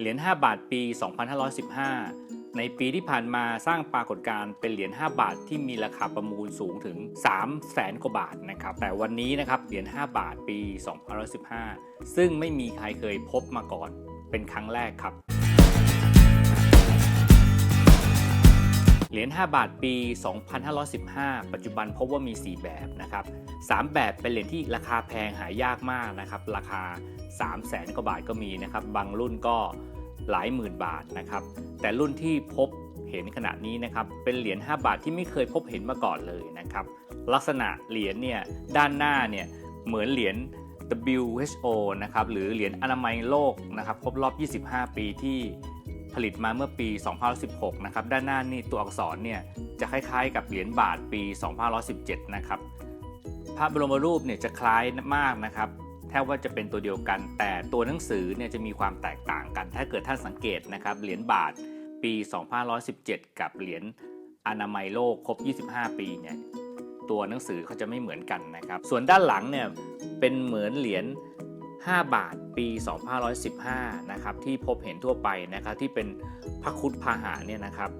เหรียญ5บาทปี 2515 ในปีที่ผ่านมาสร้างปรากฏการณ์เป็นเหรียญ5บาทที่มีราคาประมูลสูงถึง3แสนกว่าบาทนะครับ แต่วันนี้นะครับเหรียญ5บาทปี 2515 ซึ่งไม่มีใครเคยพบมาก่อนเป็นครั้งแรกครับ รียญ5บาทปี 2515 ปัจจุบันพบว่ามี 4 แบบนะครับ 3 แบบเป็นเหรียญที่ราคาแพงหายากมากนะครับ ราคา 3 0 0แสนกว่าบาทก็มีนะครับ บางรุ่นก็หลายหมื่นบาทนะครับ แต่รุ่นที่พบเห็นขณะนี้นะครับ เป็นเหรียญ5บาทที่ไม่เคยพบเห็นมาก่อนเลยนะครับ ลักษณะเหรียญเนี่ยด้านหน้าเนี่ยเหมือนเหรียญ WHO นะครับ หรือเหรียญอนามัยโลกนะครับ ครบรอบ 25 ปีที่ ผลิตมาเมื่อปี 2016 นะครับ ด้านหน้านี่ตัวอักษรเนี่ยจะคล้ายๆ กับเหรียญบาทปี 2017 นะครับ พระบรมรูปเนี่ยจะคล้ายมากนะครับ แทบว่าจะเป็นตัวเดียวกัน แต่ตัวหนังสือเนี่ยจะมีความแตกต่างกัน ถ้าเกิดท่านสังเกตนะครับ เหรียญบาทปี 2517 กับเหรียญอนามัยโลกครบ 25 ปีเนี่ย ตัวหนังสือเขาจะไม่เหมือนกันนะครับ ส่วนด้านหลังเนี่ยเป็นเหมือนเหรียญ 5 บาทปี 2515 นะครับที่พบเห็นทั่วไปนะครับที่เป็นพระคุดพาหาเนี่ยนะครับ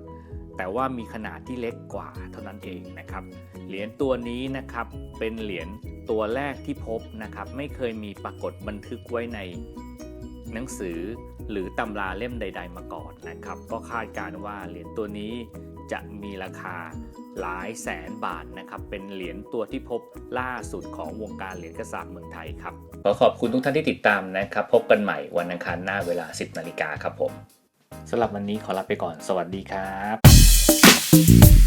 แต่ว่ามีขนาดที่เล็กกว่าเท่านั้นเองนะครับ เหรียญตัวนี้นะครับเป็นเหรียญตัวแรกที่พบนะครับ ไม่เคยมีปรากฏบันทึกไว้ใน หนังสือหรือตำราเล่มใด ๆ มาก่อนนะครับ ก็คาดการว่าเหรียญตัวนี้จะมีราคาหลายแสนบาทนะครับ เป็นเหรียญตัวที่พบล่าสุดของวงการเหรียญกระสาบเมืองไทยครับ ขอขอบคุณทุกท่านที่ติดตามนะครับ พบกันใหม่วันอังคารหน้าเวลา 10นาฬิกาครับผมสำหรับวันนี้ขอลาไปก่อน สวัสดีครับ